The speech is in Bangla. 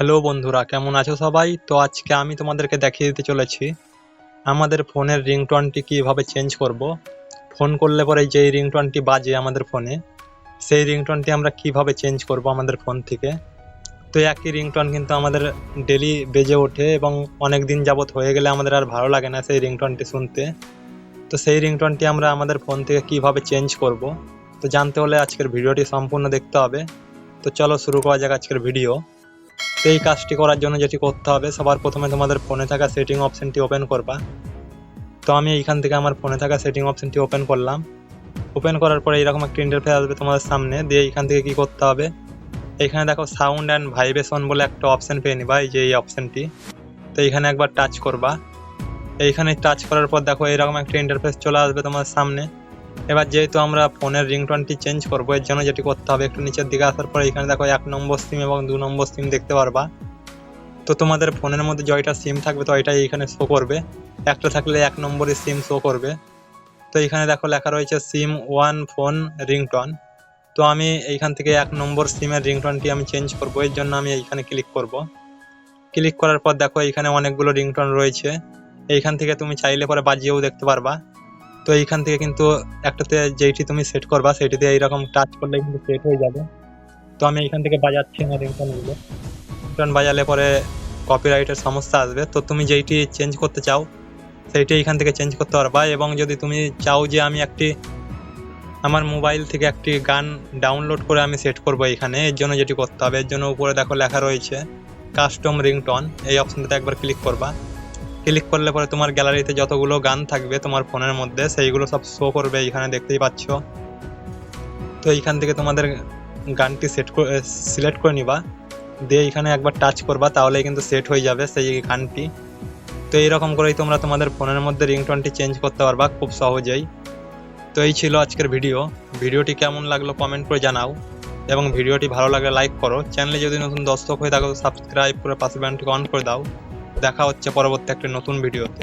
হ্যালো বন্ধুরা, কেমন আছো সবাই? তো আজকে আমি তোমাদেরকে দেখিয়ে দিতে চলেছি, আমাদের ফোনের রিংটোনটি কীভাবে চেঞ্জ করব। ফোন করলে পরে যেই রিংটোনটি বাজে আমাদের ফোনে, সেই রিংটোনটি আমরা কীভাবে চেঞ্জ করব আমাদের ফোন থেকে। তো একই রিংটোন কিন্তু আমাদের ডেলি বেজে ওঠে এবং অনেক দিন যাবত হয়ে গেলে আমাদের আর ভালো লাগে না সেই রিংটোনটি শুনতে। তো সেই রিংটোনটি আমরা আমাদের ফোন থেকে কীভাবে চেঞ্জ করব, তো জানতে হলে আজকের ভিডিওটি সম্পূর্ণ দেখতে হবে। তো চলো শুরু করা যাক আজকের ভিডিও। তো এই কাজটি করার জন্য যেটি করতে হবে, সবার প্রথমে তোমাদের ফোনে থাকা সেটিং অপশনটি ওপেন করবা। তো আমি এইখান থেকে আমার ফোনে থাকা সেটিং অপশনটি ওপেন করলাম। ওপেন করার পরে এইরকম একটা ইন্টারফেস আসবে তোমাদের সামনে, দিয়ে এইখান থেকে কি করতে হবে? এখানে দেখো সাউন্ড অ্যান্ড ভাইব্রেশন বলে একটা অপশন পেয়ে নিবা, এই যে এই অপশনটি তো এইখানে একবার টাচ করবা। এইখানে টাচ করার পর দেখো এইরকম একটা ইন্টারফেস চলে আসবে তোমার সামনে। এবার যেহেতু আমরা ফোনের রিংটোনটি চেঞ্জ করব, এর জন্য যেটি করতে হবে, একটু নিচের দিকে আসার পরে এখানে দেখো এক নম্বর সিম এবং দু নম্বর সিম দেখতে পারবা। তো তোমাদের ফোনের মধ্যে জয়টা সিম থাকবে, তো এটাই এখানে শো করবে। একটা থাকলে এক নম্বরের সিম শো করবে। তো এখানে দেখো লেখা রয়েছে সিম ওয়ান ফোন রিংটন। তো আমি এইখান থেকে এক নম্বর সিমের রিংটনটি আমি চেঞ্জ করব, এর জন্য আমি এইখানে ক্লিক করব। ক্লিক করার পর দেখো এইখানে অনেকগুলো রিংটন রয়েছে। এইখান থেকে তুমি চাইলে পরে বাজিয়েও দেখতে পারবা। তো এইখান থেকে কিন্তু একটাতে যেইটি তুমি সেট করবা সেটিতে এইরকম টাচ করলে কিন্তু সেট হয়ে যাবে। তো আমি এইখান থেকে বাজাচ্ছি না রিংটনগুলো রিংটন বাজালে পরে কপিরাইটের সমস্যা আসবে। তো তুমি যেইটি চেঞ্জ করতে চাও, সেইটি এইখান থেকে চেঞ্জ করতে পারবা এবং যদি তুমি চাও যে আমি একটি, আমার মোবাইল থেকে একটি গান ডাউনলোড করে আমি সেট করব এখানে এর জন্য যেটি করতে হবে, এর জন্য উপরে দেখো লেখা রয়েছে কাস্টম রিংটন এই অপশনটাতে একবার ক্লিক করবা। ক্লিক করলে পরে তোমার গ্যালারিতে যতগুলো গান থাকবে তোমার ফোনের মধ্যে, সেইগুলো সব শো করবে এখানে দেখতেই পাচ্ছ। তো এইখান থেকে তোমাদের গানটি সেট করে সিলেক্ট করে নিবা। দিয়ে এখানে একবার টাচ করবা তাহলে কিন্তু সেট হয়ে যাবে সেই গানটি। তো এইরকম করেই তোমরা তোমাদের ফোনের মধ্যে রিংটোনটি চেঞ্জ করতে পারবা খুব সহজেই। তো এই ছিল আজকের ভিডিও ভিডিওটি কেমন লাগল কমেন্ট করে জানাও। এবং ভিডিওটি ভালো লাগলে লাইক করো। চ্যানেলে যদি নতুন দর্শক হয়ে থাকো সাবস্ক্রাইব করে পাশে ব্যানটিকে অন করে দাও। দেখা হচ্ছে পরবর্তী একটা নতুন ভিডিওতে।